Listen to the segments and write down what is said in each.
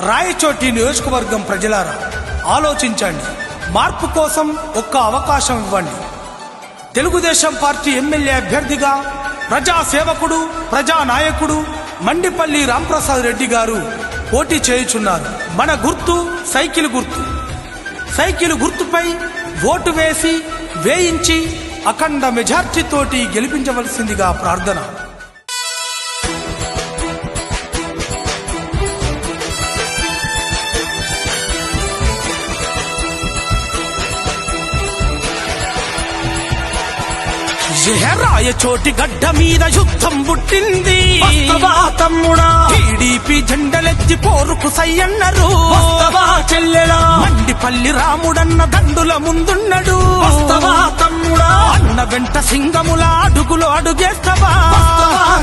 రాయచోటి నియోజకవర్గం ప్రజలారా ఆలోచించండి. మార్పు కోసం ఒక్క అవకాశం ఇవ్వండి. తెలుగుదేశం పార్టీ ఎమ్మెల్యే అభ్యర్థిగా ప్రజా సేవకుడు ప్రజా నాయకుడు మండిపల్లి రాంప్రసాద్ రెడ్డి గారు పోటీ చేయుచున్నారు. మన గుర్తు సైకిల్ గుర్తు. సైకిల్ గుర్తుపై ఓటు వేసి వేయించి అఖండ మెజార్టీతోటి గెలిపించవలసిందిగా ప్రార్థన. రాయ చోటి గడ్డ మీద యుద్ధం పుట్టింది. తమ్ముడా టీడీపీ జెండలెత్తి పోరుకు సయ్యన్నరు. చెల్లెలా మండిపల్లి రాముడన్న దండుల ముందున్నడు. తమ్ముడా అన్న వెంట సింగముల అడుగులు అడుగేస్తవా.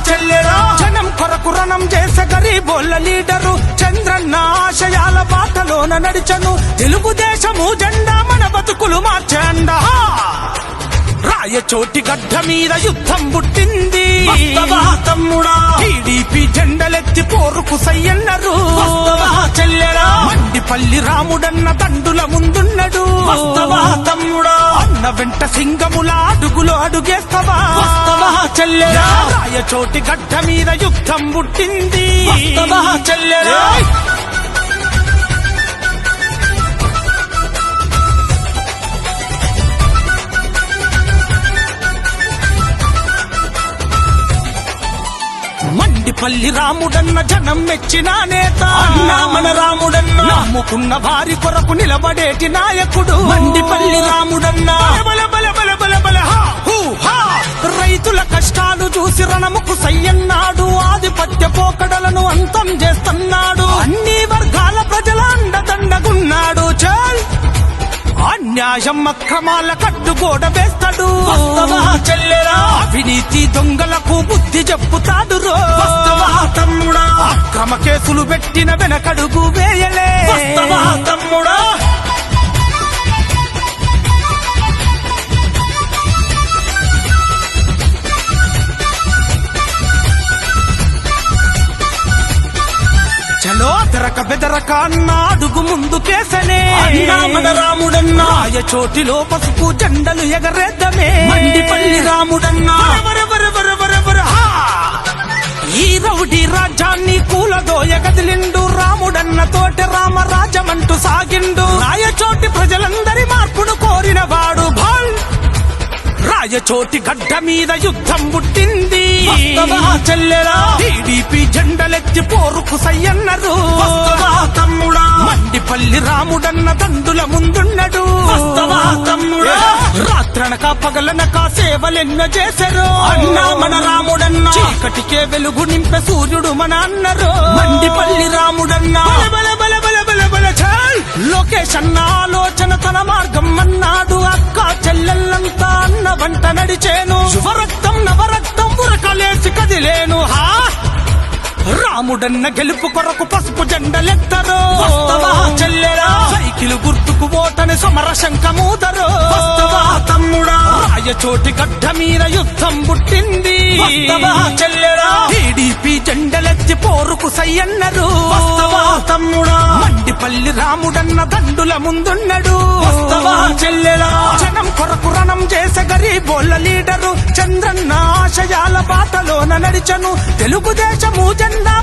చెల్లెలా జనం కొరకు రణం చేసే గరీబోళ్ళ లీడరు. చంద్రన్న ఆశయాల బాటలోన నడిచను. తెలుగుదేశము జెండా మన బతుకులు మార్చండా. రాయచోటి గడ్డ మీద యుద్ధం పుట్టింది. తమ్ముడా? టీడీపీ జెండలెత్తి పోరుకు సయ్యన్నరు. చెల్లెలా మండిపల్లి రాముడన్న దండుల ముందున్నడు. తమ్ముడా? అన్న వెంట సింగముల అడుగులు అడుగేస్తవా? చెల్లెలా రాయచోటి గడ్డ మీద యుద్ధం పుట్టింది. వస్తవా మండిపల్లి రాముడన్న జనం మెచ్చిన నేత. అన్నా. మన రాముడన్నా నమ్ముకున్న వారి కొరకు నిలబడేటి నాయకుడు. మండిపల్లి రాముడన్నా. రైతుల కష్టాలు చూసి రణముకు సయ్యన్నాడు. ఆధిపత్య పోకడలను అంతం చేస్తున్నాడు. అన్ని వర్గాల ప్రజల అండదండగున్నాడు. చల్. అన్యాయం అక్రమాల కట్టుగోడ వేస్తాడు. అవినీతి దొంగలకు బుద్ధి చెప్పుతాడు రో. అక్రమ కేసులు పెట్టిన వెనకడుగు వేయలే. తమ్ముడా? చలో తెరక బెదరక అన్న అడుగు ముందు కేసనే. అన్నా మన రాముడన్నా రాయ చోటిలో పసుపు జెండలు ఎగరేద్దమే. మండిపల్లి రాముడన్నా. రాజ్యాన్ని కూలదోయ గదిలిండు రాముడన్న తోటి రామరాజమంటూ సాగిండు. రాయచోటి ప్రజలందరి మార్పును కోరిన వాడు భాల్. రాయచోటి గడ్డ మీద యుద్ధం పుట్టింది. చెల్లెలా టీడీపీ జెండలెత్తి పోరుకు సయ్యన్నరు. తమ్ముడా? మండిపల్లి రాముడన్న దండుల ముందున్నడు. రాత్రనక పగలనక సేవలెన్నో చేశారు అన్నా మన చీకటికే వెలుగు నింపే సూర్యుడు మన అన్నరు. మండిపల్లి రాముడన్నా. బల బల బల బల బల బల ఛాయ్! లోకేష్ అన్న ఆలోచన తన మార్గం అన్నాడు అక్క చెల్లెళ్ళంతా అన్న వంట నడిచేను. శుభరక్తం నవరక్తం ఉరకలేసి కదిలేను. హా! రాముడన్న గెలుపు కొరకు పసుపు జెండలెత్తరు. సైకిల్ గుర్తుకు ఓటని సమర శంఖమూదరు తమ్ముడా? రాయచోటి గడ్డ మీద యుద్ధం పుట్టింది. వస్తవా చెల్లెలా టీడీపీ జెండలెత్తి పోరుకు సయ్యన్నరు. తమ్ముడా? మండిపల్లి రాముడన్న దండుల ముందున్నడు. చెల్లెలా జనం కొరకు రణం చేసే గరీబోళ్ళ లీడరు చంద్రన్న ఆశయాల బాటలోన నడిచను. తెలుగుదేశము జెండా